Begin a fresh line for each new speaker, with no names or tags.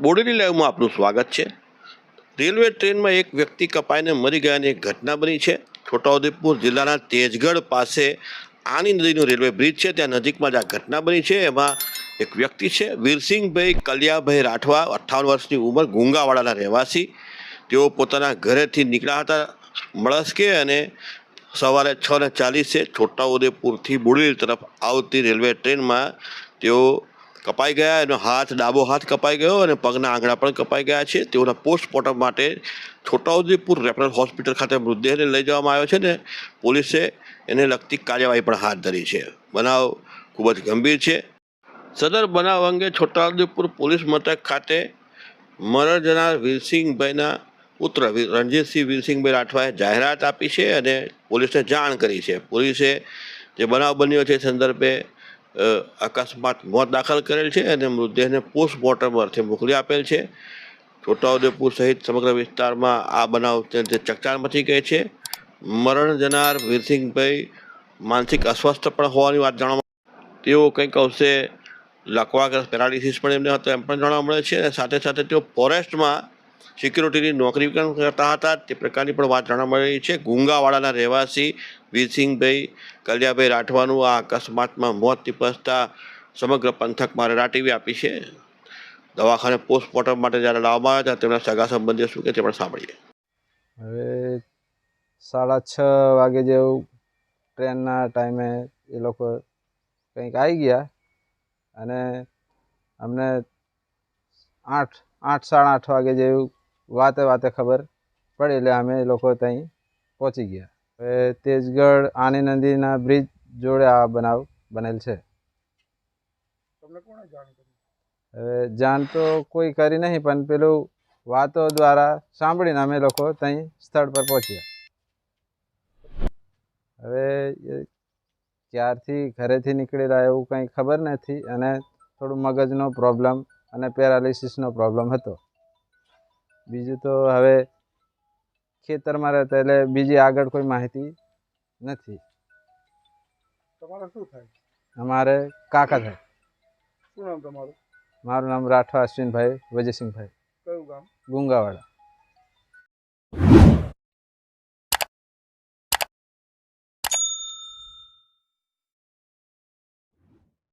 બોડેલી લાઈવમાં આપનું સ્વાગત છે. રેલવે ટ્રેનમાં એક વ્યક્તિ કપાઈને મરી ગયાની એક ઘટના બની છે. છોટાઉદેપુર જિલ્લાના તેજગઢ પાસે આની નદીનું રેલવે બ્રિજ છે. ત્યાં નજીકમાં જ આ ઘટના બની છે. એમાં એક વ્યક્તિ છે, વીરસિંહભાઈ કલિયાભાઈ રાઠવા, અઠ્ઠાવન વર્ષની ઉંમર, ગુંગાવાડાના રહેવાસી. તેઓ પોતાના ઘરેથી નીકળ્યા હતા મળસ્કે અને સવારે છ ને ચાલીસે છોટાઉદેપુરથી બોડેલી તરફ આવતી રેલવે ટ્રેનમાં તેઓ કપાઈ ગયા, એનો હાથ, ડાબો હાથ કપાઈ ગયો અને પગના આંગળા પણ કપાઈ ગયા છે. તેઓના પોસ્ટમોર્ટમ માટે છોટાઉદેપુર રેફરલ હોસ્પિટલ ખાતે મૃતદેહને લઈ જવામાં આવ્યો છે ને પોલીસે એને લગતી કાર્યવાહી પણ હાથ ધરી છે. બનાવ ખૂબ જ ગંભીર છે. સદર બનાવ અંગે છોટાઉદેપુર પોલીસ મથક ખાતે મરણ જનાર વીરસિંહભાઈના પુત્ર રણજીતસિંહ વીરસિંહભાઈ રાઠવાએ જાહેરાત આપી છે અને પોલીસને જાણ કરી છે. પોલીસે જે બનાવ બન્યો છે સંદર્ભે અકસ્માત મોત દાખલ કરેલ છે અને મૃતદેહને પોસ્ટમોર્ટમ અર્થે મોકલી આપેલ છે. છોટાઉદેપુર સહિત સમગ્ર વિસ્તારમાં આ બનાવ તે ચકચાર મચી ગઈ છે. મરણ જનાર વીરસિંહભાઈ માનસિક અસ્વસ્થ પણ હોવાની વાત જાણવા તેઓ કંઈક અંશે લકવાગ્રસ્ત પેરાલિસિસ પણ એમને હતો એમ પણ જાણવા મળે છે અને સાથે સાથે તેઓ ફોરેસ્ટમાં સિક્યુરિટીની નોકરી પણ કરતા હતા. તે પ્રકારની પણ વાત જાણવા મળી છે. ગુંગાવાડાના રહેવાસી વીરસિંહભાઈ કલિયાભાઈ રાઠવાનું આ અકસ્માતમાં મોત નિપજતા સમગ્ર પંથકમાં રડાટીવી આપી છે. દવાખાને પોસ્ટમોર્ટમ માટે જ્યારે લાવવામાં આવ્યા હતા, તેમના સગા સંબંધીઓ શું કે તે પણ સાંભળીએ.
હવે સાડા છ વાગે જેવું ટ્રેનના ટાઈમે એ લોકો કંઈક આવી ગયા અને અમને આઠ આઠ સાડા આઠ વાગે જેવું વાતે વાતે ખબર પડી એટલે અમે એ લોકો ત્યાં પહોંચી ગયા. હવે તેજગઢ આની નદીના બ્રિજ જોડે આ બનાવ બનેલ છે. હવે જાણ તો કોઈ કરી નહીં પણ પેલું વાતો દ્વારા સાંભળીને અમે લોકો ત્યાં સ્થળ પર પહોંચ્યા. હવે ક્યારથી ઘરેથી નીકળેલા એવું કંઈ ખબર નથી અને થોડું મગજનો પ્રોબ્લેમ અને પેરાલિસિસનો પ્રોબ્લેમ હતો. બીજું તો હવે ખેતરમાં રહેતા એટલે બીજી આગળ કોઈ માહિતી નથી.
તમારે શું થાય?
અમારે કાકા થાય.
શું નામ તમારું?
મારું નામ રાઠવા અશ્વિનભાઈ વજયસિંહભાઈ.
કયું ગામ?
ગુંગાવાડા.